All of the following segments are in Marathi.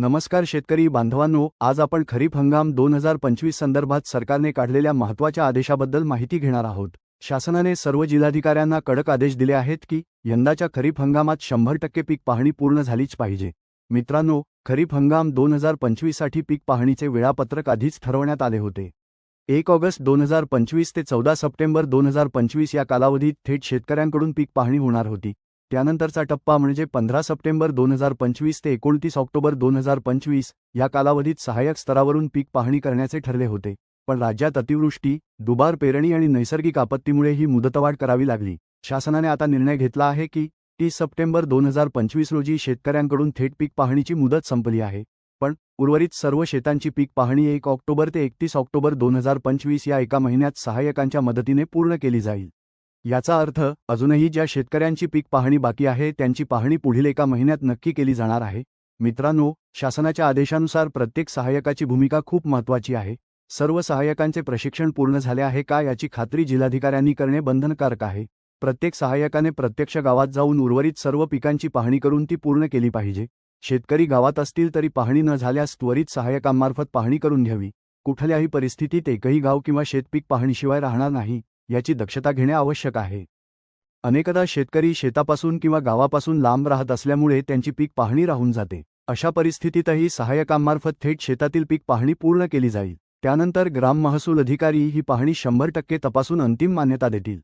नमस्कार शेतकरी बांधवांनो आज आपण खरीप हंगाम दोन हजार पंचवीस संदर्भात सरकारने काढलेल्या महत्त्वाच्या आदेशाबद्दल माहिती घेणार आहोत. शासनाने सर्व जिल्हाधिकाऱ्यांना कडक आदेश दिले आहेत की यंदाच्या खरीप हंगामात शंभर टक्के पीक पाहणी पूर्ण झालीच पाहिजे. मित्रांनो खरीप हंगाम दोन हजार पंचवीससाठी पीक पाहणीचे वेळापत्रक आधीच ठरवण्यात आले होते. एक ऑगस्ट दोन हजार पंचवीस ते चौदा सप्टेंबर दोन हजार पंचवीस या कालावधीत थेट शेतकऱ्यांकडून पीक पाहणी होणार होती. त्यानंतरचा टप्पा म्हणजे पंधरा सप्टेंबर दोन हजार पंचवीस ते एकोणतीस ऑक्टोबर दोन हजार पंचवीस या कालावधीत सहाय्यक स्तरावरून पीक पाहणी करण्याचे ठरले होते. पण राज्यात अतिवृष्टी दुबार पेरणी आणि नैसर्गिक आपत्तीमुळे ही मुदतवाढ करावी लागली. शासनाने आता निर्णय घेतला आहे की तीस सप्टेंबर दोन हजार पंचवीस रोजी शेतकऱ्यांकडून थेट पीक पाहणीची मुदत संपली आहे. पण उर्वरित सर्व शेतांची पीक पाहणी एक ऑक्टोबर ते एकतीस ऑक्टोबर दोन हजार पंचवीस या एका महिन्यात सहाय्यकांच्या मदतीने पूर्ण केली जाईल. याचा अर्थ अजूनही ज्या शेतकऱ्यांची पीक पाहणी बाकी आहे त्यांची पाहणी पुढील एका महिन्यात नक्की केली जाणार आहे. मित्रांनो शासनाच्या आदेशानुसार प्रत्येक सहाय्यकाची भूमिका खूप महत्त्वाची आहे. सर्व सहाय्यकांचे प्रशिक्षण पूर्ण झाले आहे का याची खात्री जिल्हाधिकाऱ्यांनी करणे बंधनकारक आहे. प्रत्येक सहाय्यकाने प्रत्यक्ष गावात जाऊन उर्वरित सर्व पिकांची पाहणी करून ती पूर्ण केली पाहिजे. शेतकरी गावात असतील तरी पाहणी न झाल्यास त्वरित सहाय्यकांमार्फत पाहणी करून घ्यावी. कुठल्याही परिस्थितीत एकही गाव किंवा शेतपीक पाहणीशिवाय राहणार नाही. याची दक्षता घेणे आवश्यक आहे. अनेकदा शेतकरी शेतापासून किंवा गावापासून लांब राहत असल्यामुळे त्यांची पीक पाहणी राहून जाते. अशा परिस्थितीतही सहाय्यकांमार्फत थेट शेतातील पीक पाहणी पूर्ण केली जाईल. त्यानंतर ग्राम महसूल अधिकारी ही पाहणी शंभर टक्के तपासून अंतिम मान्यता देतील.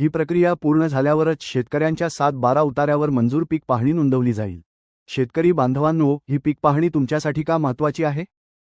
ही प्रक्रिया पूर्ण झाल्यावरच शेतकऱ्यांच्या सात बारा उतार्यावर मंजूर पीक पाहणी नोंदवली जाईल. शेतकरी बांधवांनो ही पीक पाहणी तुमच्यासाठी का महत्त्वाची आहे?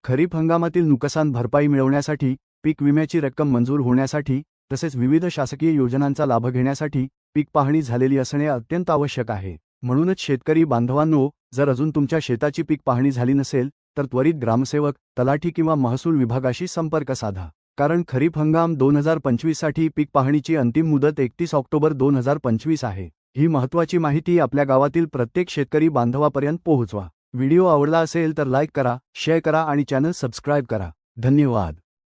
खरीप हंगामातील नुकसान भरपाई मिळवण्यासाठी पीक विम्याची रक्कम मंजूर होण्यासाठी तसेच विविध शासकीय योजनांचा लाभ घेण्यासाठी पीक पाहणी झालेली असणे अत्यंत आवश्यक आहे. म्हणूनच शेतकरी बांधवांनो जर अजून तुमच्या शेताची पीक पाहणी झाली नसेल तर त्वरित ग्रामसेवक तलाठी किंवा महसूल विभागाशी संपर्क साधा. कारण खरीप हंगाम दोन हजार पंचवीससाठी पीक पाहणीची अंतिम मुदत एकतीस ऑक्टोबर दोन हजार पंचवीस आहे. ही महत्त्वाची माहिती आपल्या गावातील प्रत्येक शेतकरी बांधवापर्यंत पोहोचवा. व्हिडिओ आवडला असेल तर लाईक करा शेअर करा आणि चॅनल सबस्क्राईब करा. धन्यवाद.